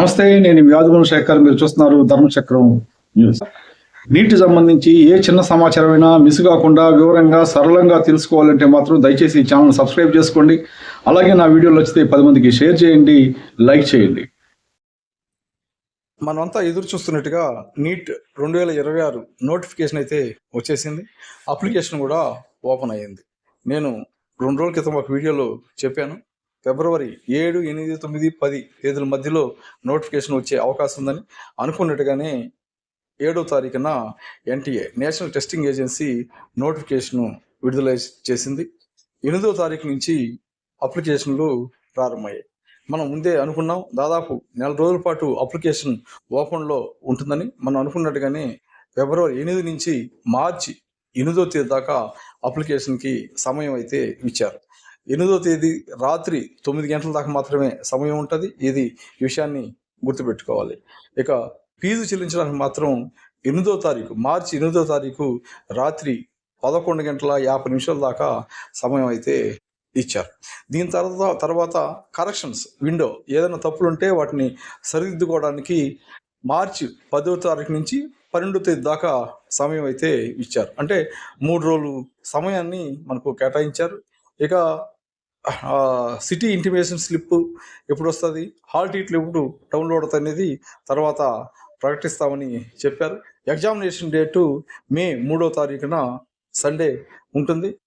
నమస్తే నేను వ్యాధుగుణ శేఖర్ మీరు చూస్తున్నారు ధర్మచక్రం న్యూస్. నీటి సంబంధించి ఏ చిన్న సమాచారమైనా మిస్ కాకుండా వివరంగా సరళంగా తెలుసుకోవాలంటే మాత్రం దయచేసి ఈ ఛానల్ సబ్స్క్రైబ్ చేసుకోండి. అలాగే నా వీడియోలు నచ్చితే పది మందికి షేర్ చేయండి లైక్ చేయండి. మనమంతా ఎదురు చూస్తున్నట్టుగా నీట్ రెండు వేల ఇరవై ఆరు నోటిఫికేషన్ అయితే వచ్చేసింది. అప్లికేషన్ కూడా ఓపెన్ అయ్యింది. నేను రెండు రోజుల క్రితం ఒక వీడియోలో చెప్పాను. ఫిబ్రవరి ఏడు ఎనిమిది తొమ్మిది పది తేదీల మధ్యలో నోటిఫికేషన్ వచ్చే అవకాశం ఉందని అనుకున్నట్టుగానే ఏడో తారీఖున ఎన్టీఏ నేషనల్ టెస్టింగ్ ఏజెన్సీ నోటిఫికేషన్ను విడుదల చేసింది. ఎనిమిదో తారీఖు నుంచి అప్లికేషన్లు ప్రారంభమయ్యాయి. మనం ముందే అనుకున్నాం దాదాపు నెల రోజుల పాటు అప్లికేషన్ ఓపెన్లో ఉంటుందని మనం అనుకున్నట్టుగానే ఫిబ్రవరి ఎనిమిది నుంచి మార్చి ఎనిమిదో తేదీ దాకా అప్లికేషన్కి సమయం అయితే ఇచ్చారు. ఎనిమిదో తేదీ రాత్రి తొమ్మిది గంటల దాకా మాత్రమే సమయం ఉంటుంది. ఇది ఈ విషయాన్ని గుర్తుపెట్టుకోవాలి. ఇక ఫీజు చెల్లించడానికి మాత్రం ఎనిమిదో తారీఖు మార్చి ఎనిమిదో తారీఖు రాత్రి పదకొండు గంటల యాభై నిమిషాల దాకా సమయం అయితే ఇచ్చారు. దీని తర్వాత తర్వాత కరెక్షన్స్ విండో ఏదైనా తప్పులుంటే వాటిని సరిదిద్దుకోవడానికి మార్చి పదో తారీఖు నుంచి పన్నెండో తేదీ దాకా సమయం అయితే ఇచ్చారు. అంటే మూడు రోజులు సమయాన్ని మనకు కేటాయించారు. ఇక సిటీ ఇంటిమేషన్ స్లిప్ ఎప్పుడు వస్తుంది హాల్ టీట్లు ఎప్పుడు డౌన్లోడ్ అనేది తర్వాత ప్రకటిస్తామని చెప్పారు. ఎగ్జామినేషన్ డేటు మే మూడో తారీఖున సండే ఉంటుంది.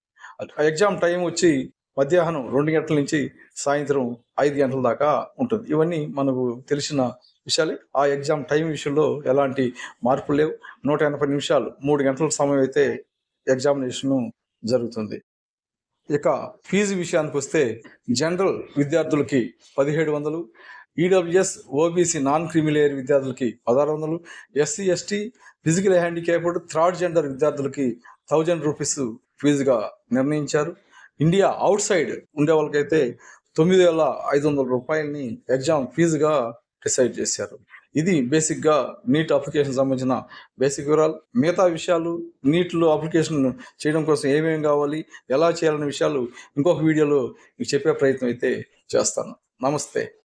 ఆ ఎగ్జామ్ టైం వచ్చి మధ్యాహ్నం రెండు గంటల నుంచి సాయంత్రం ఐదు గంటల దాకా ఉంటుంది. ఇవన్నీ మనకు తెలిసిన విషయాలే. ఆ ఎగ్జామ్ టైం విషయంలో ఎలాంటి మార్పులు లేవు. నూట ఎనభై నిమిషాలు మూడు గంటల సమయం అయితే ఎగ్జామినేషన్ జరుగుతుంది. ఇక ఫీజు విషయానికి వస్తే జనరల్ విద్యార్థులకి పదిహేడు వందలు ఈడబ్ల్యూఎస్ ఓబీసీ నాన్ క్రిమిలేయర్ విద్యార్థులకి పదహారు వందలు SC ST physical handicapped third gender విద్యార్థులకి థౌజండ్ రూపీస్ ఫీజుగా నిర్ణయించారు. ఇండియా అవుట్ సైడ్ ఉండే వాళ్ళకైతే తొమ్మిది వేల ఐదు వందల రూపాయలని ఎగ్జామ్ ఫీజుగా డిసైడ్ చేశారు. ఇది బేసిక్గా నీట్ అప్లికేషన్ సంబంధించిన బేసిక్ వివరాలు. మిగతా విషయాలు నీట్లో అప్లికేషన్ చేయడం కోసం ఏమేమి కావాలి ఎలా చేయాలనే విషయాలు ఇంకొక వీడియోలో మీకు చెప్పే ప్రయత్నం అయితే చేస్తాను. నమస్తే.